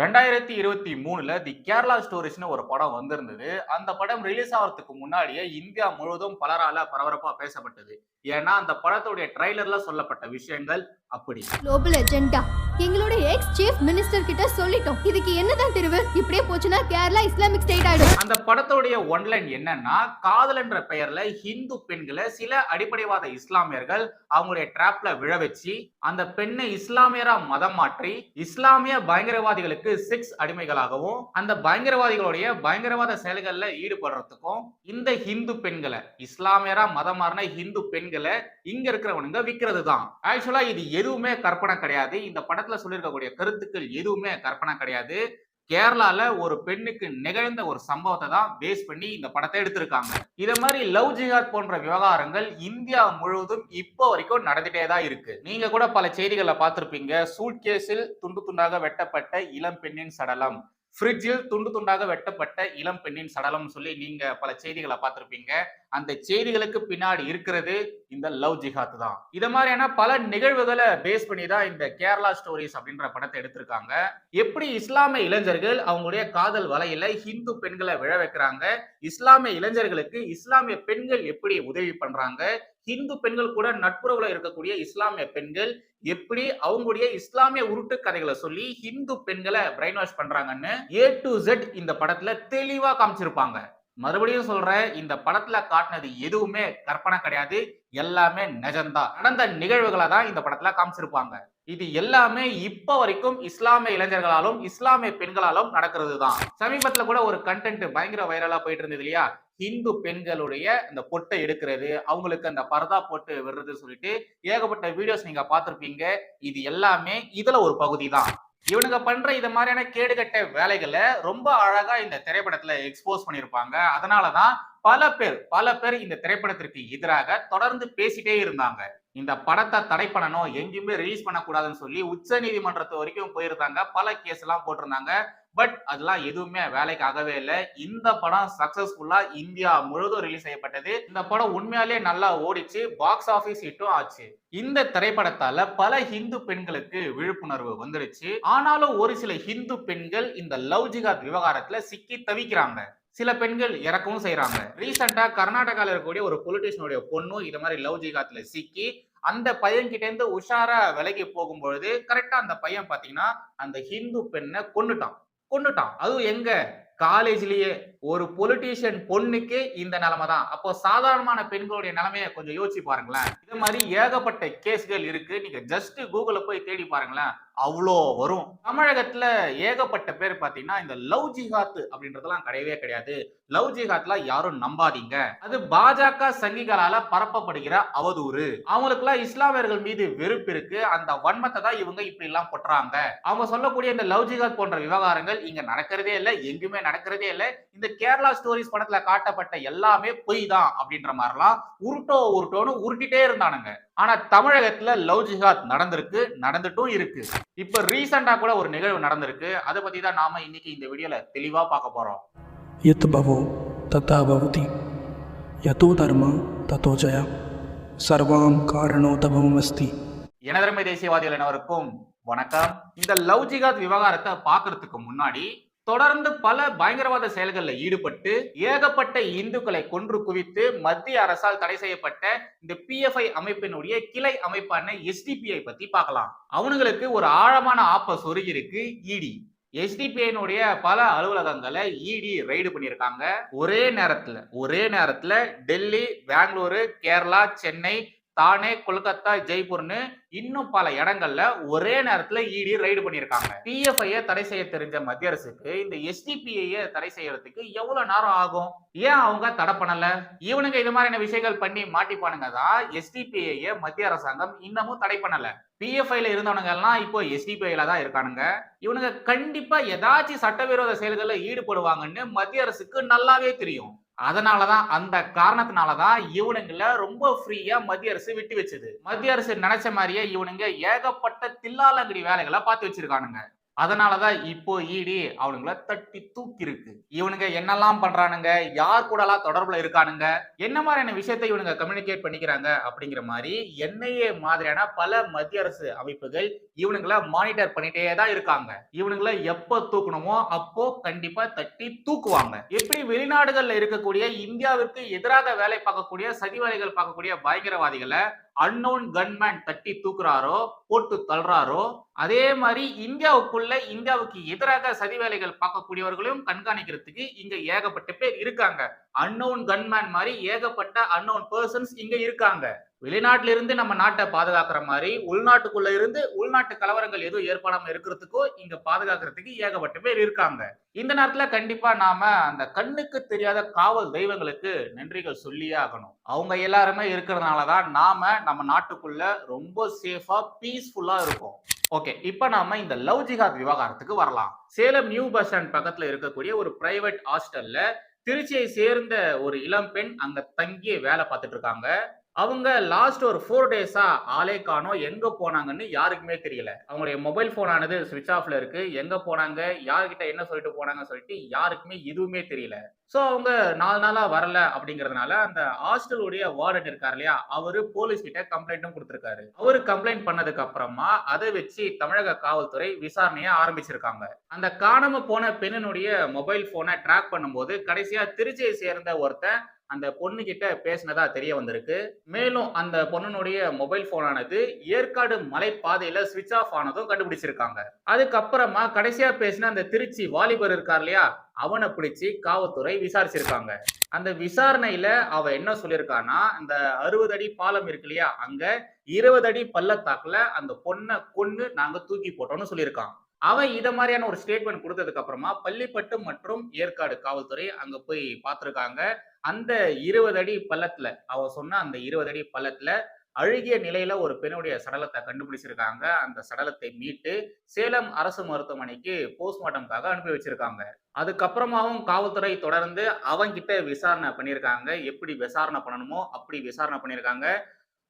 ரெண்டாயிரத்தி இருபத்தி மூணுல தி கேரளா ஸ்டோரிஸ்னு ஒரு படம் வந்திருந்தது. அந்த படம் ரிலீஸ் ஆகிறதுக்கு முன்னாடியே இந்தியா முழுவதும் பலரால பரபரப்பா பேசப்பட்டது. ஏன்னா அந்த படத்துடைய ட்ரைலர்ல சொல்லப்பட்ட விஷயங்கள் அப்படி. குளோபல் எஜெண்டா எங்களோட எக்ஸ் சீஃப் மினிஸ்டர் கிட்ட சொல்லிட்டோம். இதுக்கு என்னதான் தெரிவு? இப்படியே போச்சுன்னா கேரளா இஸ்லாமிக் ஸ்டேட் ஆயிடும். அந்த படத்தோடைய ஒன்லைன் என்னன்னா காதல் என்ற பெயர்ல ஹிந்து பெண்களை சில அடிப்படைவாத இஸ்லாமியர்கள் அவங்களுடைய டிராப்ல விழ வச்சு அந்த பெண்ணை இஸ்லாமியரா மதம் மாற்றி இஸ்லாமிய பயங்கரவாதிகளுக்கு செக்ஸ் அடிமைகளாகவும் அந்த பயங்கரவாதிகளுடைய பயங்கரவாத செயல்கள்ல ஈடுபடுறதுக்கும் இந்த ஹிந்து பெண்களை இஸ்லாமியரா மதம் மாறின ஹிந்து பெண்களை இங்க இருக்கிறவனுங்க விற்கிறது தான் ஆக்சுவலா இது எதுவுமே கற்பனை கிடையாது. இந்த படத்தை படத்துல சொல்லியிருக்கக்கூடிய கருத்துக்கள் எதுவுமே கற்பனை கிடையாது. கேரளால ஒரு பெண்ணுக்கு நிகழ்ந்த ஒரு சம்பவத்தை தான் பேஸ் பண்ணி இந்த படத்தை எடுத்திருக்காங்க. இத மாதிரி லவ் ஜிஹாத் போன்ற விவகாரங்கள் இந்தியா முழுவதும் இப்போ வரைக்கும் நடந்துட்டே தான் இருக்கு. நீங்க கூட பல செய்திகளை பார்த்திருப்பீங்க. சூட்கேஸில் துண்டு துண்டாக வெட்டப்பட்ட இளம் பெண்ணின் சடலம். ஃப்ரிட்ஜில் துண்டு துண்டாக வெட்டப்பட்ட இளம் பெண்ணின் சடலம் சொல்லி நீங்க பல செய்திகளை பார்த்திருப்பீங்க. அந்த செய்திகளுக்கு பின்னாடி இருக்கிறது இந்த லவ் ஜிஹாத் தான். இத மாதிரியான பல நிகழ்வுகளை பேஸ் பண்ணி தான் இந்த கேரளா ஸ்டோரிஸ் அப்படின்ற படத்தை எடுத்திருக்காங்க. எப்படி இஸ்லாமிய இளைஞர்கள் அவங்களுடைய காதல் வலையில ஹிந்து பெண்களை விழ வைக்கிறாங்க? இஸ்லாமிய இளைஞர்களுக்கு இஸ்லாமிய பெண்கள் எப்படி உதவி பண்றாங்க? ஹிந்து பெண்கள் கூட நட்புறவுல இருக்கக்கூடிய இஸ்லாமிய பெண்கள் எப்படி அவங்களுடைய இஸ்லாமிய உருட்டு கதைகளை சொல்லி ஹிந்து பெண்களை பிரெயின் வாஷ் பண்றாங்கன்னு ஏ டு ஜெட் இந்த படத்துல தெளிவா காமிச்சிருப்பாங்க. மறுபடியும் சொல்றேன் இந்த படத்துல காட்டினது எதுவுமே கற்பனை கிடையாது எல்லாமே நிஜம்தான் நடந்த நிகழ்வுகளை தான் இந்த படத்துல காமிச்சிருப்பாங்க. இது எல்லாமே இப்ப வரைக்கும் இஸ்லாமிய இளைஞர்களாலும் இஸ்லாமிய பெண்களாலும் நடக்கிறது தான் சமீபத்துல கூட ஒரு கண்டென்ட் பயங்கர வைரலா போயிட்டு இருந்தது இல்லையா? ஹிந்து பெண்களுடைய இந்த பொட்டை எடுக்கிறது அவங்களுக்கு அந்த பரதா போட்டு விடுறது சொல்லிட்டு ஏகப்பட்ட வீடியோஸ் நீங்க பார்த்துருப்பீங்க. இது எல்லாமே இதுல ஒரு பகுதி தான் இவனுங்க பண்ற இது மாதிரியான கேடுகட்ட வேலைகளை ரொம்ப அழகா இந்த திரைப்படத்துல எக்ஸ்போஸ் பண்ணியிருப்பாங்க. அதனாலதான் பல பேர் பல பேர் இந்த திரைப்படத்திற்கு எதிராக தொடர்ந்து பேசிட்டே இருந்தாங்க. இந்த படத்தை தடை பண்ணணும் எங்கேயுமே ரிலீஸ் பண்ணக்கூடாதுன்னு சொல்லி உச்ச நீதிமன்றத்து வரைக்கும் போயிருந்தாங்க. பல கேஸ் எல்லாம் போட்டிருந்தாங்க. பட் அதெல்லாம் எதுவுமே வேலைக்கு ஆகவே இல்லை. இந்த படம் சக்சஸ்ஃபுல்லா இந்தியா முழுவதும் ரிலீஸ் செய்யப்பட்டது. இந்த படம் உண்மையாலே நல்லா ஓடிச்சு பாக்ஸ் ஆபீஸ் ஹிட்டும் ஆச்சு. இந்த திரைப்படத்தால பல ஹிந்து பெண்களுக்கு விழிப்புணர்வு வந்துருச்சு ஆனாலும் ஒரு சில ஹிந்து பெண்கள் இந்த லவ் ஜிகாத் விவகாரத்துல சிக்கி தவிக்கிறாங்க. சில பெண்கள் இறக்கவும் செய்யறாங்க ரீசெண்டா கர்நாடகாவில் இருக்கக்கூடிய ஒரு பொலிட்டிஷியனுடைய பொண்ணும் இது மாதிரி லவ் ஜிகாத்ல சிக்கி அந்த பையன் கிட்ட இருந்து உஷாரா விலகி போகும்பொழுது கரெக்டா அந்த பையன் பாத்தீங்கன்னா அந்த ஹிந்து பெண்ணை கொண்டுட்டான் கொண்டுட்டான். அதுவும் எங்க? காலேஜ்லயே ஒரு பொலிட்டீஷியன் பொண்ணுக்கு இந்த நிலைமை தான் அப்போ சாதாரணமான பெண்களுடைய நிலைமையை கொஞ்சம் யோசிச்சு பாருங்களேன். இது மாதிரி ஏகப்பட்ட கேஸ்கள் இருக்கு. நீங்க ஜஸ்ட் கூகுள போய் தேடி பாருங்களேன். அவ்வளோ வரும். தமிழகத்துல ஏகப்பட்ட பேர் பாத்தீங்கன்னா இந்த லவ் ஜிஹாத் அப்படின்றதெல்லாம் கிடையவே கிடையாது. லவ் ஜிஹாத்லாம் யாரும் நம்பாதீங்க. அது பாஜக சங்கிகளால பரப்பப்படுகிற அவதூறு. அவங்களுக்குலாம் இஸ்லாமியர்கள் மீது வெறுப்பு இருக்கு. அந்த வன்மத்தை தான் இவங்க இப்படி எல்லாம் கொட்டுறாங்க. அவங்க சொல்லக்கூடிய இந்த லவ் ஜிஹாத் போன்ற விவகாரங்கள் இங்க நடக்கிறதே இல்லை எங்குமே நடக்கிறதே இல்லை. இந்த கேரளா ஸ்டோரிஸ் படத்துல காட்டப்பட்ட எல்லாமே பொய் தான் அப்படின்ற மாதிரிலாம் உருட்டோ உருட்டோன்னு உருட்டிட்டே இருந்தானுங்க. ஆனா தமிழகத்துல லவ் ஜிஹாத் நடந்திருக்கு நடந்துட்டும் இருக்கு. இப்ப ரீசெண்டா கூட ஒரு நிகழ்வு நடந்திருக்கு. அதை பத்தி தான் நாம இன்னைக்கு இந்த வீடியோல தெளிவா பார்க்க போறோம். எத்து பவோ தத்தா பவதி. யதோ தர்மா தத்தோ ஜயா. சர்வாம் காரணோ தபமஸ்தி எனதர்மை தேசியவாதிகள் அனைவருக்கும் வணக்கம். இந்த லவ் ஜிகாத் விவகாரத்தை பாக்குறதுக்கு முன்னாடி தொடர்ந்து பல பயங்கரவாத செயல்களில் ஈடுபட்டு ஏகப்பட்ட இந்துக்களை கொன்று குவித்து மத்திய அரசால் தடை செய்யப்பட்ட இந்த பிஎஃப்ஐ அமைப்பினுடைய கிளை அமைப்பான எஸ்டிபிஐ பத்தி பார்க்கலாம். அவனுங்களுக்கு ஒரு ஆழமான ஆப்ப சொருகி இருக்கு இடி எஸ்டிபிஐனுடைய பல அலுவலகங்களை இடி ரைடு பண்ணியிருக்காங்க. ஒரே நேரத்துல ஒரே நேரத்துல டெல்லி பெங்களூரு கேரளா சென்னை தானே கொல்கத்தா ஜெய்ப்பூர்னு இன்னும் பல இடங்கள்ல ஒரே நேரத்துல இடி ரைடு பண்ணியிருக்காங்க. பிஎஃப்ஐ தடை செய்ய தெரிஞ்ச மத்திய அரசுக்கு இந்த எஸ்டிபிஐ தடை செய்யறதுக்கு எவ்வளவு நேரம் ஆகும்? ஏன் அவங்க தடை பண்ணல? இவனுங்க இது மாதிரியான விஷயங்கள் பண்ணி மாட்டிப்பானுங்க தான் எஸ்டிபிஐ மத்திய அரசாங்கம் இன்னமும் தடை பண்ணல. பிஎஃப்ஐல இருந்தவனுங்க எல்லாம் இப்போ எஸ்டிபிஐல தான் இருக்கானுங்க. இவனுங்க கண்டிப்பா ஏதாச்சும் சட்டவிரோத செயல்களில் ஈடுபடுவாங்கன்னு மத்திய அரசுக்கு நல்லாவே தெரியும். அதனாலதான் அந்த காரணத்தினாலதான் இவனுங்கள ரொம்ப ஃப்ரீயா மத்திய அரசு விட்டு வச்சது. மத்திய அரசு நினைச்ச மாதிரியே இவனுங்க ஏகப்பட்ட தில்லாலங்கடி வேலைகளை பார்த்து வச்சிருக்கானுங்க. அதனாலதான் இப்போ ஈடி அவனுங்கள தட்டி தூக்கி இருக்கு இவனுங்க என்னெல்லாம் பண்றானுங்க? யார் கூட எல்லாம் தொடர்புல இருக்கானுங்க? என்ன மாதிரியான விஷயத்தை இவனுங்க கம்யூனிகேட் பண்ணிக்கிறாங்க? அப்படிங்கிற மாதிரி என்ஐஏ மாதிரியான பல மத்திய அரசு அமைப்புகள் இவனுங்கள மானிட்டர் பண்ணிட்டே தான் இருக்காங்க. இவனுங்களை எப்ப தூக்கணுமோ அப்போ கண்டிப்பா தட்டி தூக்குவாங்க. எப்படி வெளிநாடுகள்ல இருக்கக்கூடிய இந்தியாவிற்கு எதிராக வேலை பார்க்கக்கூடிய சதிவேலைகள் பார்க்கக்கூடிய பயங்கரவாதிகளை அன்னோன் கன்மேன் தட்டி தூக்குறாரோ போட்டு தள்ளுறாரோ அதே மாதிரி இந்தியாவுக்குள்ள இந்தியாவுக்கு எதிராக சதி வேலைகள் பார்க்கக்கூடியவர்களையும் கண்காணிக்கிறதுக்கு இங்க ஏகப்பட்ட பேர் இருக்காங்க. அன்னோன் கன்மேன் மாதிரி ஏகப்பட்ட அன்னோன் பர்சன்ஸ் இங்க இருக்காங்க. வெளிநாட்டுல இருந்து நம்ம நாட்டை பாதுகாக்கிற மாதிரி உள்நாட்டுக்குள்ள இருந்து உள்நாட்டு கலவரங்கள் எதுவும் ஏற்படாமல் இருக்கிறதுக்கோ இங்க பாதுகாக்கிறதுக்கு ஏகப்பட்ட பேர் இருக்காங்க. இந்த நேரத்துல கண்டிப்பா நாம அந்த கண்ணுக்கு தெரியாத காவல் தெய்வங்களுக்கு நன்றிகள் சொல்லியே ஆகணும். அவங்க எல்லாருமே இருக்கிறதுனாலதான் நாம நம்ம நாட்டுக்குள்ள ரொம்ப சேஃபா பீஸ்ஃபுல்லா இருக்கும். ஓகே இப்போ நாம இந்த லவ் ஜிஹாத் விவகாரத்துக்கு வரலாம். சேலம் நியூ பஸ் ஸ்டாண்ட் பக்கத்துல இருக்கக்கூடிய ஒரு பிரைவேட் ஹாஸ்டல்ல திருச்சியை சேர்ந்த ஒரு இளம் பெண் அங்க தங்கி வேலை பார்த்துட்டு இருக்காங்க. அவங்க லாஸ்ட் ஒரு ஃபோர் டேஸா ஆளே காணோம். எங்க போனாங்கன்னு யாருக்குமே தெரியல. அவங்களுடைய மொபைல் போன் ஆனது சுவிட்ச் ஆஃப்ல இருக்கு. எங்க போனாங்க? யார்கிட்ட என்ன சொல்லிட்டு போனாங்கன்னு சொல்லிட்டு யாருக்குமே எதுவுமே தெரியல. ஸோ அவங்க நாலு நாளா வரல அப்படிங்கறதுனால அந்த ஹாஸ்டலுடைய வார்டன் இருக்கார் இல்லையா? அவரு போலீஸ் கிட்ட கம்ப்ளைண்ட்டும் கொடுத்துருக்காரு. அவரு கம்ப்ளைண்ட் பண்ணதுக்கு அப்புறமா அதை வச்சு தமிழக காவல்துறை விசாரணையை ஆரம்பிச்சிருக்காங்க. அந்த காணாம போன பெண்ணினுடைய மொபைல் போனை ட்ராக் பண்ணும்போது கடைசியா திருச்சியை சேர்ந்த ஒருத்தன் அந்த பொண்ணு கிட்ட பேசினதா தெரிய வந்திருக்கு. மேலும் அந்த பொண்ணுனுடைய மொபைல் போனானது ஏற்காடு மலை பாதையில சுவிட்ச் ஆஃப் ஆனதும் கண்டுபிடிச்சிருக்காங்க. அதுக்கப்புறமா கடைசியா பேசின அந்த திருச்சி வாலிபர் இருக்கார் இல்லையா அவனை பிடிச்சி காவல்துறை விசாரிச்சிருக்காங்க. அந்த விசாரணையில அவ என்ன சொல்லியிருக்கான்னா அந்த அறுபது அடி பாலம் இருக்கு இல்லையா அங்க இருபது அடி பள்ளத்தாக்குல அந்த பொண்ணை கொன்னு நாங்க தூக்கி போட்டோம்னு சொல்லியிருக்கான். அவன் இத மாதிரியான ஒரு ஸ்டேட்மெண்ட் கொடுத்ததுக்கு அப்புறமா பள்ளிப்பட்டு மற்றும் ஏற்காடு காவல்துறை அங்க போய் பார்த்திருக்காங்க. அந்த இருபது அடி பள்ளத்துல அவ சொன்ன அந்த இருபது அடி பள்ளத்துல அழுகிய நிலையில ஒரு பெண்ணுடைய சடலத்தை கண்டுபிடிச்சிருக்காங்க. அந்த சடலத்தை மீட்டு சேலம் அரசு மருத்துவமனைக்கு போஸ்ட்மார்ட்டம்காக அனுப்பி வச்சிருக்காங்க. அதுக்கப்புறமாவும் காவல்துறை தொடர்ந்து அவங்கிட்ட விசாரணை பண்ணியிருக்காங்க. எப்படி விசாரணை பண்ணணுமோ அப்படி விசாரணை பண்ணியிருக்காங்க.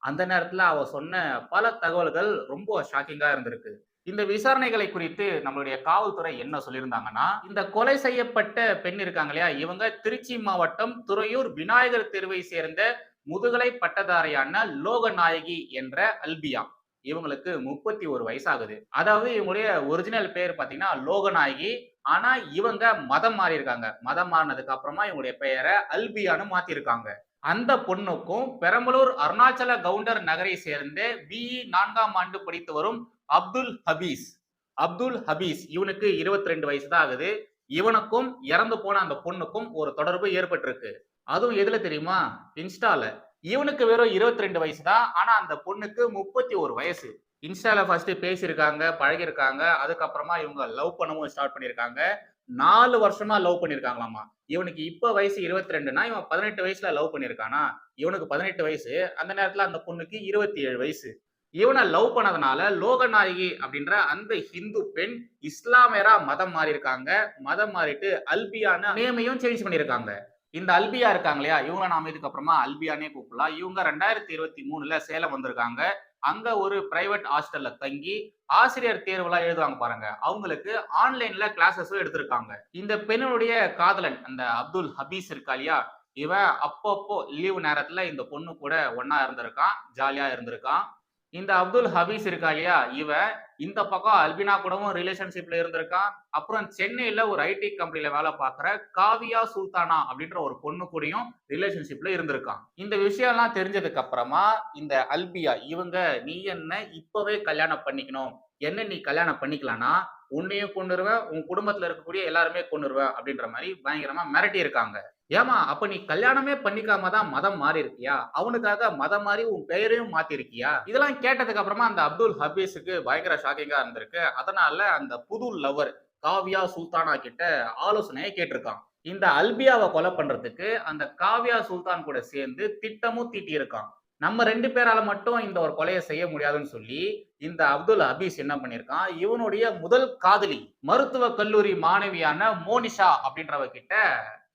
அந்த நேரத்துல அவ சொன்ன பல தகவல்கள் ரொம்ப ஷாக்கிங்கா இருந்திருக்கு. இந்த விசாரணைகளை குறித்து நம்மளுடைய காவல்துறை என்ன சொல்லியிருந்தாங்கன்னா இந்த கொலை செய்யப்பட்ட பெண் இருக்காங்க இல்லையா? இவங்க திருச்சி மாவட்டம் துறையூர் விநாயகர் தெருவை சேர்ந்த முதுகலை பட்டதாரியான லோகநாயகி என்ற அல்பியா. இவங்களுக்கு முப்பத்தி ஒரு வயசாகுது. அதாவது இவங்களுடைய ஒரிஜினல் பேர் பாத்தீங்கன்னா லோகநாயகி. ஆனா இவங்க மதம் மாறி இருக்காங்க மதம் மாறினதுக்கு அப்புறமா இவங்களுடைய பெயரை அல்பியான்னு மாத்திருக்காங்க. அந்த பொண்ணுக்கும் பெரம்பலூர் அருணாச்சல கவுண்டர் நகரை சேர்ந்து பிஇ நான்காம் ஆண்டு படித்து வரும் அப்துல் ஹபீஸ். அப்துல் ஹபீஸ் இவனுக்கு இருபத்தி ரெண்டு வயசு தான் ஆகுது. இவனுக்கும் இறந்து போன அந்த பொண்ணுக்கும் ஒரு தொடர்பு ஏற்பட்டிருக்கு. அதுவும் எதுல தெரியுமா? இன்ஸ்டால. இவனுக்கு வெறும் இருபத்தி ரெண்டு வயசு தான் ஆனா அந்த பொண்ணுக்கு முப்பத்தி ஒரு வயசு. இன்ஸ்டால ஃபர்ஸ்ட் பேசியிருக்காங்க பழகிருக்காங்க அதுக்கப்புறமா இவங்க லவ் பண்ணவும் ஸ்டார்ட் பண்ணியிருக்காங்க. நாலு வருஷமா லவ் பண்ணிருக்காங்களாமா இவனுக்கு இப்ப வயசு இருபத்தி ரெண்டுனா இவன் பதினெட்டு வயசுல லவ் பண்ணிருக்கானா இவனுக்கு பதினெட்டு வயசு. அந்த நேரத்துல அந்த பொண்ணுக்கு இருபத்தி ஏழு வயசு. இவனை லவ் பண்ணதுனால லோகநாயகி அப்படின்ற அந்த ஹிந்து பெண் இஸ்லாமியரா மதம் மாறி இருக்காங்க மதம் மாறிட்டு அல்பியான நேமையும் சேஞ்ச் பண்ணியிருக்காங்க. இந்த அல்பியா இருக்காங்க இல்லையா? இவங்க நாம இதுக்கு அப்புறமா அல்பியானே கூப்பிடலாம். இவங்க ரெண்டாயிரத்தி இருபத்தி மூணுல சேலம் வந்திருக்காங்க. அங்க ஒரு பிரைவேட் ஹாஸ்டல்ல தங்கி ஆசிரியர் தேர்வுலாம் எழுதுவாங்க பாருங்க. அவங்களுக்கு ஆன்லைன்ல கிளாஸஸும் எடுத்திருக்காங்க. இந்த பெண்ணுடைய காதலன் அந்த அப்துல் ஹபீஸ் இருக்கா இல்லையா? இவன் அப்பப்போ லீவு நேரத்துல இந்த பொண்ணு கூட ஒன்னா இருந்திருக்கான் ஜாலியா இருந்திருக்கான். இந்த அப்துல் ஹபீஸ் இருக்கா இல்லையா? இவன் இந்த பக்கம் அல்பினா கூடவும் ரிலேஷன்ஷிப்ல இருந்திருக்கான். அப்புறம் சென்னையில ஒரு ஐடி கம்பெனில வேலை பார்க்குற காவியா சுல்தானா அப்படின்ற ஒரு பொண்ணு கூடயும் ரிலேஷன்ஷிப்ல இருந்திருக்கான். இந்த விஷயம்லாம் தெரிஞ்சதுக்கு அப்புறமா இந்த அல்பியா இவங்க நீ என்ன இப்பவே கல்யாணம் பண்ணிக்கணும். என்ன நீ கல்யாணம் பண்ணிக்கலாம்னா உன்னையும் கொண்டுருவேன் உன் குடும்பத்துல இருக்கக்கூடிய எல்லாருமே கொண்டுருவேன் அப்படின்ற மாதிரி பயங்கரமா மிரட்டி இருக்காங்க. ஏமா அப்ப நீ கல்யாணமே பண்ணிக்காம தான் மதம் மாறி இருக்கியா? அவனுக்காக மதம் மாறி உன் பெயரையும் மாத்தி இருக்கியா இதெல்லாம் கேட்டதுக்கு அப்புறமா அந்த அப்துல் ஹபீஸுக்கு பயங்கர ஷாக்கிங்கா இருந்திருக்கு. அதனால அந்த புது லவர் காவியா சுல்தானா கிட்ட ஆலோசனையை கேட்டிருக்கான். இந்த அல்பியாவை கொலை பண்றதுக்கு அந்த காவியா சுல்தான் கூட சேர்ந்து திட்டமும் தீட்டியிருக்கான். நம்ம ரெண்டு பேரால மட்டும் இந்த ஒரு கொலையை செய்ய முடியாதுன்னு சொல்லி இந்த அப்துல் ஹபீஸ் என்ன பண்ணிருக்கான் இவனுடைய முதல் காதலி மருத்துவ கல்லூரி மாணவியான மோனிஷா அப்படின்றவ கிட்ட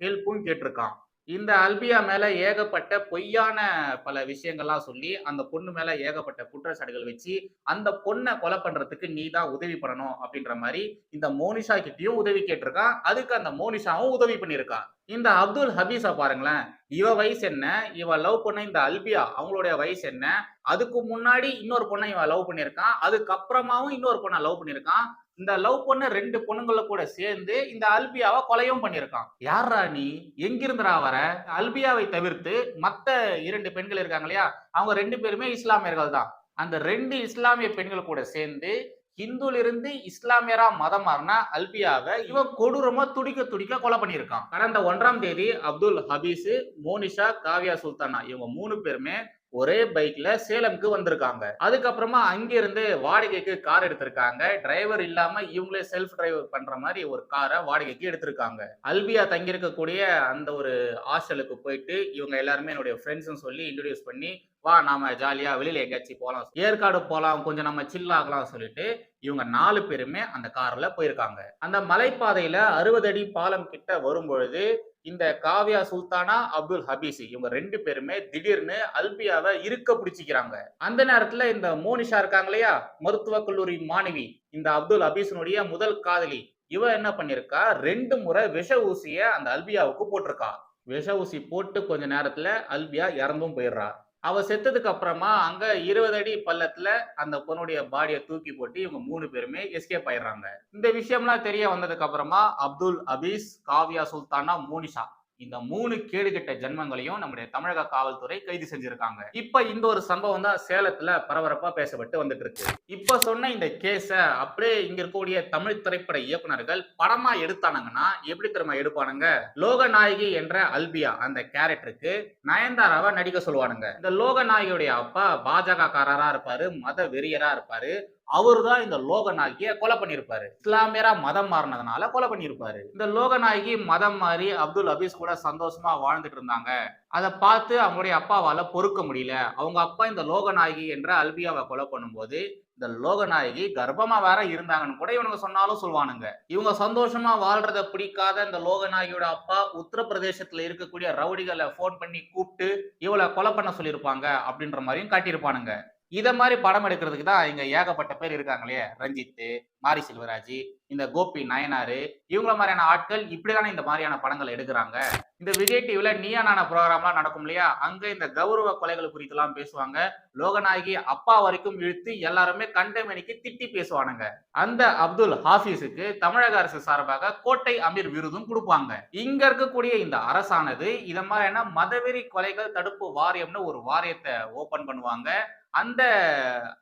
ஹெல்ப்பும் கேட்டிருக்கான். இந்த அல்பியா மேல ஏகப்பட்ட பொய்யான பல விஷயங்கள்லாம் சொல்லி அந்த பொண்ணு மேல ஏகப்பட்ட குற்றச்சாட்டுகள் வச்சு அந்த பொண்ணை கொலை பண்றதுக்கு நீ தான் உதவி பண்ணணும் அப்படின்ற மாதிரி இந்த மோனிஷா கிட்டயும் உதவி கேட்டிருக்கான். அதுக்கு அந்த மோனிஷாவும் உதவி பண்ணியிருக்கான். இந்த அப்துல் ஹபீஸா பாருங்களேன். இவ வயசு என்ன? இவ லவ் பண்ண இந்த அல்பியா அவங்களுடைய வயசு என்ன? அதுக்கு முன்னாடி இன்னொரு பொண்ணை இவன் லவ் பண்ணியிருக்கான். அதுக்கப்புறமாவும் இன்னொரு பொண்ணை லவ் பண்ணியிருக்கான். இந்த லவ் பண்ண ரெண்டு பொண்ணுங்களை கூட சேர்ந்து இந்த அல்பியாவை கொலையும் பண்ணியிருக்கான். யாரா நீ? எங்கிருந்துரா வர அல்பியாவை தவிர்த்து மற்ற இரண்டு பெண்கள் இருக்காங்க இல்லையா? அவங்க ரெண்டு பேருமே இஸ்லாமியர்கள் தான் அந்த ரெண்டு இஸ்லாமிய பெண்கள் கூட சேர்ந்து ஹிந்துலிருந்து இஸ்லாமியரா மதம் மாறினா அல்பியாவை இவன் கொடூரமா துடிக்க துடிக்க கொலை பண்ணியிருக்கான். கடந்த ஒன்றாம் தேதி அப்துல் ஹபீஸ் மோனிஷா காவியா சுல்தானா இவங்க மூணு பேருமே ஒரே பைக்ல சேலம்க்கு வந்திருக்காங்க. அதுக்கப்புறமா அங்கிருந்து வாடகைக்கு கார் எடுத்திருக்காங்க. டிரைவர் இல்லாம இவங்களே செல்ஃப் டிரைவ் பண்ற மாதிரி ஒரு காரை வாடகைக்கு எடுத்திருக்காங்க. அல்பியா தங்கியிருக்கக்கூடிய அந்த ஒரு ஹாஸ்டலுக்கு போயிட்டு இவங்க எல்லாருமே என்னுடைய ஃப்ரெண்ட்ஸ்னு சொல்லி இன்ட்ரடியூஸ் பண்ணி வா நாம ஜாலியா வெளியில எங்கேயாச்சும் போலாம். ஏற்காடு போலாம். கொஞ்சம் நம்ம சில் ஆகலாம் சொல்லிட்டு இவங்க நாலு பேருமே அந்த கார்ல போயிருக்காங்க. அந்த மலைப்பாதையில அறுபது அடி பாலம் கிட்ட வரும் பொழுது இந்த காவியா சுல்தானா அப்துல் ஹபீசி இவங்க ரெண்டு பேருமே திடீர்னு அல்பியாவை இருக்க பிடிச்சிக்கிறாங்க. அந்த நேரத்துல இந்த மோனிஷா இருக்காங்க இல்லையா மருத்துவக் கல்லூரி மாணவி இந்த அப்துல் ஹபீஸினுடைய முதல் காதலி. இவ என்ன பண்ணிருக்கா? ரெண்டு முறை விஷ ஊசிய அந்த அல்பியாவுக்கு போட்டிருக்கா. விஷ ஊசி போட்டு கொஞ்ச நேரத்துல அல்பியா இறந்தும் போயிடுறா. அவ செத்ததுக்கு அப்புறமா அங்க இருபது அடி பள்ளத்துல அந்த பொண்ணுடைய பாடியை தூக்கி போட்டு இவங்க மூணு பேருமே எஸ்கேப் ஆயிடுறாங்க. இந்த விஷயம்லாம் தெரிய வந்ததுக்கு அப்புறமா அப்துல் அபீஸ் காவியா சுல்தானா மோனிஷா இந்த மூணு கேடுகட்ட ஜென்மங்களையும் நம்முடைய தமிழக காவல்துறை கைது செஞ்சிருக்காங்க. இப்ப இந்த ஒரு சம்பவம் தான் சேலத்துல பரபரப்பா பேசப்பட்டு வந்துட்டு இருக்கு இப்ப சொன்ன இந்த கேஸ அப்படியே இங்க இருக்கக்கூடிய தமிழ் திரைப்பட இயக்குனர்கள் படமா எடுத்தானுங்கன்னா எப்படி திரும்ப எடுப்பானுங்க? லோகநாயகி என்ற அல்பியா அந்த கேரக்டருக்கு நயன்தாராவை நடிக்க சொல்லுவானுங்க. இந்த லோகநாயகியுடைய அப்பா பாஜக காரரா இருப்பாரு மத வெறியரா இருப்பாரு. அவர் தான் இந்த லோகநாயகியை கொலை பண்ணியிருப்பாரு. இஸ்லாமியரா மதம் மாறினதுனால கொலை பண்ணியிருப்பாரு. இந்த லோகநாயகி மதம் மாறி அப்துல் அபீஸ் கூட சந்தோஷமா வாழ்ந்துட்டு இருந்தாங்க. அதை பார்த்து அவங்களுடைய அப்பாவால பொறுக்க முடியல. அவங்க அப்பா இந்த லோகநாயகி என்ற அல்பியாவை கொலை பண்ணும்போது இந்த லோகநாயகி கர்ப்பமா வேற இருந்தாங்கன்னு கூட இவனுங்க சொன்னாலும் சொல்லுவானுங்க இவங்க சந்தோஷமா வாழ்றத பிடிக்காத இந்த லோகநாயகியோட அப்பா உத்தரப்பிரதேசத்துல இருக்கக்கூடிய ரவுடிகளை ஃபோன் பண்ணி கூப்பிட்டு இவளை கொலை பண்ண சொல்லியிருப்பாங்க அப்படின்ற மாதிரியும் காட்டியிருப்பானுங்க. இத மாதிரி படம் எடுக்கிறதுக்கு தான் இங்க ஏகப்பட்ட பேர் இருக்காங்களே. ரஞ்சித் மாரி செல்வராஜ் இந்த கோபி நயனாரு இவங்கள மாதிரியான ஆட்கள் இப்படிதானே இந்த மாதிரியான படங்கள் எடுக்கிறாங்க. இந்த விஜய் டிவில நீயானான ப்ரோக்ராம்லாம் நடக்கும் இல்லையா? அங்க இந்த கௌரவ கொலைகள் குறித்து எல்லாம் பேசுவாங்க. லோகநாயகி அப்பா வரைக்கும் இழுத்து எல்லாருமே கண்டமேனிக்கு திட்டி பேசுவானுங்க. அந்த அப்துல் ஹாஃபீஸுக்கு தமிழக அரசு சார்பாக கோட்டை அமீர் விருதும் கொடுப்பாங்க. இங்க இருக்கக்கூடிய இந்த அரசானது இத மாதிரியான மதவெறி கொலைகள் தடுப்பு வாரியம்னு ஒரு வாரியத்தை ஓபன் பண்ணுவாங்க. அந்த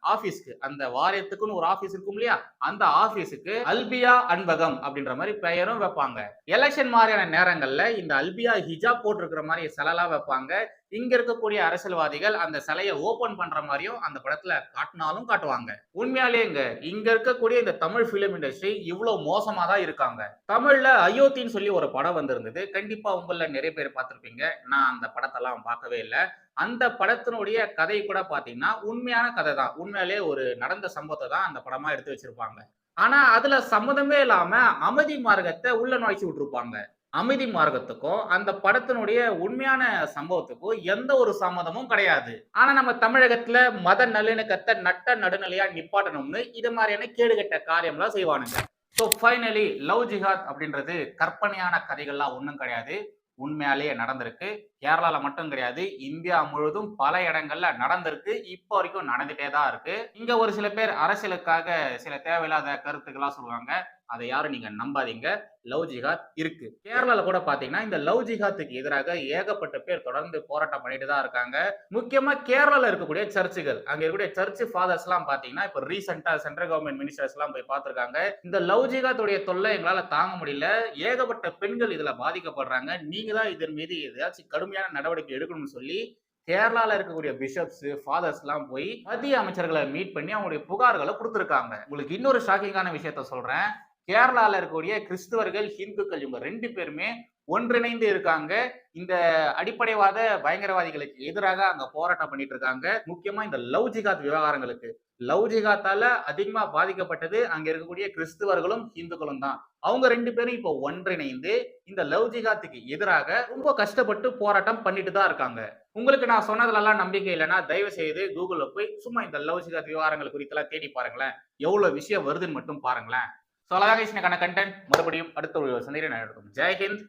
ஆபீஸ்க்கு அந்த வாரியத்துக்குன்னு ஒரு ஆபீஸ் இருக்கும் இல்லையா? அந்த ஆபீஸுக்கு அல்பியா அன்பகம் அப்படின்ற மாதிரி பெயரும் வைப்பாங்க. எலெக்ஷன் மாதிரியான நேரங்கள்ல இந்த அல்பியா ஹிஜாப் போட்டிருக்கிற மாதிரி சிலைலாம் வைப்பாங்க. இங்க இருக்கக்கூடிய அரசியல்வாதிகள் அந்த சிலையை ஓபன் பண்ற மாதிரியும் அந்த படத்துல காட்டினாலும் காட்டுவாங்க. உண்மையாலேங்க இங்க இருக்கக்கூடிய இந்த தமிழ் பிலிம் இண்டஸ்ட்ரி இவ்வளவு மோசமா தான் இருக்காங்க. தமிழ்ல அயோத்தின்னு சொல்லி ஒரு படம் வந்திருந்தது. கண்டிப்பா உங்கள நிறைய பேர் பார்த்திருப்பீங்க. நான் அந்த படத்தெல்லாம் பார்க்கவே இல்லை. அந்த படத்தினுடைய கதை கூட பார்த்தீங்கன்னா உண்மையான கதை தான் உண்மையிலே ஒரு நடந்த சம்பவத்தை தான் அந்த படமா எடுத்து வச்சிருப்பாங்க. ஆனா அதுல சம்மதமே இல்லாம அமைதி மார்க்கத்தை உள்ள நுழைச்சி விட்டுருப்பாங்க. அமைதி மார்க்கத்துக்கும் அந்த படத்தினுடைய உண்மையான சம்பவத்துக்கும் எந்த ஒரு சம்மதமும் கிடையாது. ஆனா நம்ம தமிழகத்துல மத நல்லிணக்கத்தை நட்ட நடுநிலையா நிப்பாட்டணும்னு இது மாதிரியான கேடுகட்ட காரியம்லாம் செய்வானுங்க. ஸோ ஃபைனலி லவ் ஜிஹாத் அப்படின்றது கற்பனையான கதைகள்லாம் ஒன்றும் கிடையாது. உண்மையாலேயே நடந்திருக்கு. கேரளால மட்டும் கிடையாது இந்தியா முழுவதும் பல இடங்கள்ல நடந்திருக்கு. இப்போ வரைக்கும் நடந்துட்டே தான் இருக்கு. இங்க ஒரு சில பேர் அரசியலுக்காக சில தேவையில்லாத கருத்துக்கள்லாம் சொல்லுவாங்க. அதை யாரும் நீங்க நம்பாதீங்க. லவ் ஜிஹாத் இருக்கு. கேரளால கூட பாத்தீங்கன்னா இந்த லவ் ஜிஹாத்துக்கு எதிராக ஏகப்பட்ட பேர் தொடர்ந்து போராட்டம் பண்ணிட்டு தான் இருக்காங்க. முக்கியமா கேரளால இருக்கக்கூடிய சர்ச்சுகள். அங்க இருக்கக்கூடிய சர்ச் ஃபாதர்ஸ் எல்லாம் பாத்தீங்கன்னா இப்ப ரீசெண்டா சென்ட்ரல் கவர்மெண்ட் மினிஸ்டர்ஸ் எல்லாம் போய் பார்த்திருக்காங்க இந்த லவ் ஜிஹாத்துடைய தொல்லை எங்களால தாங்க முடியல. ஏகப்பட்ட பெண்கள் இதுல பாதிக்கப்படுறாங்க. நீங்க தான் இதன் மீது ஏதாச்சும் கடுமையான நடவடிக்கை எடுக்கணும்னு சொல்லி கேரளால இருக்கக்கூடிய பிஷப்ஸ் ஃபாதர்ஸ் எல்லாம் போய் மத்திய அமைச்சர்களை மீட் பண்ணி அவங்களுடைய புகார்களை கொடுத்துருக்காங்க. உங்களுக்கு இன்னொரு ஷாக்கிங்கான விஷயத்த சொல்றேன். கேரளாவில் இருக்கக்கூடிய கிறிஸ்துவர்கள் ஹிந்துக்கள் இவங்க ரெண்டு பேருமே ஒன்றிணைந்து இருக்காங்க. இந்த அடிப்படைவாத பயங்கரவாதிகளுக்கு எதிராக அங்க போராட்டம் பண்ணிட்டு இருக்காங்க. முக்கியமா இந்த லவ் ஜிகாத் விவகாரங்களுக்கு. லவ் ஜிகாத்தால அதிகமா பாதிக்கப்பட்டது அங்க இருக்கக்கூடிய கிறிஸ்துவர்களும் இந்துக்களும் தான். அவங்க ரெண்டு பேரும் இப்போ ஒன்றிணைந்து இந்த லவ் ஜிகாத்துக்கு எதிராக ரொம்ப கஷ்டப்பட்டு போராட்டம் பண்ணிட்டு தான் இருக்காங்க. உங்களுக்கு நான் சொன்னதுலலாம் நம்பிக்கை இல்லைன்னா தயவு செய்து கூகுள்ல போய் சும்மா இந்த லவ் ஜிகாத் விவகாரங்கள் குறித்தெல்லாம் தேடி பாருங்களேன். எவ்வளவு விஷயம் வருதுன்னு மட்டும் பாருங்களேன். ஸோ அழகாக இஷ்னக்கான கண்டென்ட் மறுபடியும் அடுத்த ஒரு சந்தையில் நடக்கும் ஜெய் ஹிந்த்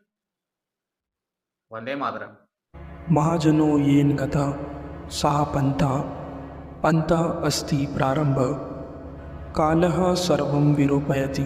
வந்தே மாதரம் महाजनो येन गता सः पन्था पन्था अस्ति प्रारम्भ कालः सर्वं विरूपयति